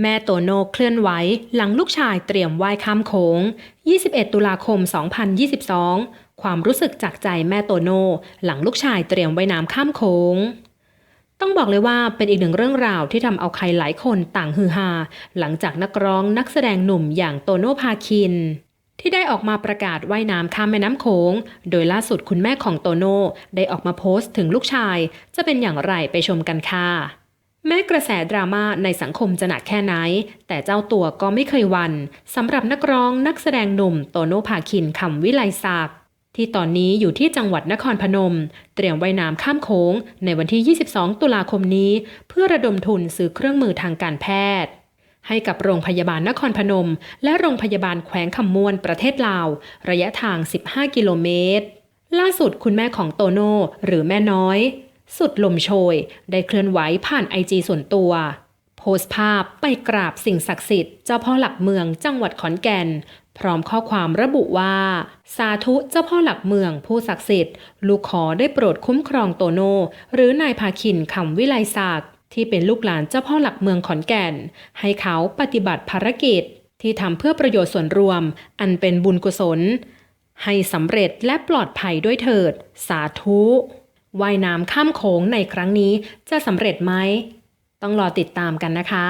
แม่โตโน่เคลื่อนไหวหลังลูกชายเตรียมว่ายข้ามโขง 21 ตุลาคม 2022 ความรู้สึกจากใจแม่โตโน่หลังลูกชายเตรียมว่ายน้ำข้ามโขง ต้องบอกเลยว่าเป็นอีกหนึ่งเรื่องราวที่ทำเอาใครหลายคนต่างฮือฮาหลังจากนักร้องนักแสดงหนุ่มอย่างโตโน่พาคิน ที่ได้ออกมาประกาศว่ายน้ำข้ามแม่น้ำโขง โดยล่าสุดคุณแม่ของโตโน่ได้ออกมาโพสต์ถึงลูกชาย จะเป็นอย่างไรไปชมกันค่ะ แม้กระแสดราม่าในสังคมจะหนักแค่ไหน แต่เจ้าตัวก็ไม่เคยวันสำหรับนักร้องนักแสดงหนุ่มโตโน่พาคินคำวิไลศักดิ์ที่ตอนนี้อยู่ที่จังหวัดนครพนม เตรียมว่ายน้ำข้ามโขงในวันที่ 22 ตุลาคมนี้ เพื่อระดมทุนซื้อเครื่องมือทางการแพทย์ ให้กับโรงพยาบาลนครพนม และโรงพยาบาลแขวงคำมวนประเทศลาว ระยะทาง 15 กิโลเมตร ล่าสุดคุณแม่ของโตโน่หรือแม่น้อย สุดลมโชย ได้เคลื่อนไหวผ่านไอจีส่วนตัว โพสต์ภาพไปกราบสิ่งศักดิ์สิทธิ์เจ้าพ่อหลักเมืองจังหวัดขอนแก่น พร้อมข้อความระบุว่า สาธุเจ้าพ่อหลักเมืองผู้ศักดิ์สิทธิ์ ลูกขอได้โปรดคุ้มครองโตโน่หรือนายพาคินคำวิไลศักดิ์ที่เป็นลูกหลานเจ้าพ่อหลักเมืองขอนแก่น ให้เขาปฏิบัติภารกิจ ที่ทำเพื่อประโยชน์ส่วนรวม อันเป็นบุญกุศล ให้สำเร็จและปลอดภัยด้วยเถิด สาธุ ว่ายน้ำข้ามโขงในครั้งนี้จะสำเร็จไหม ต้องรอติดตามกันนะคะ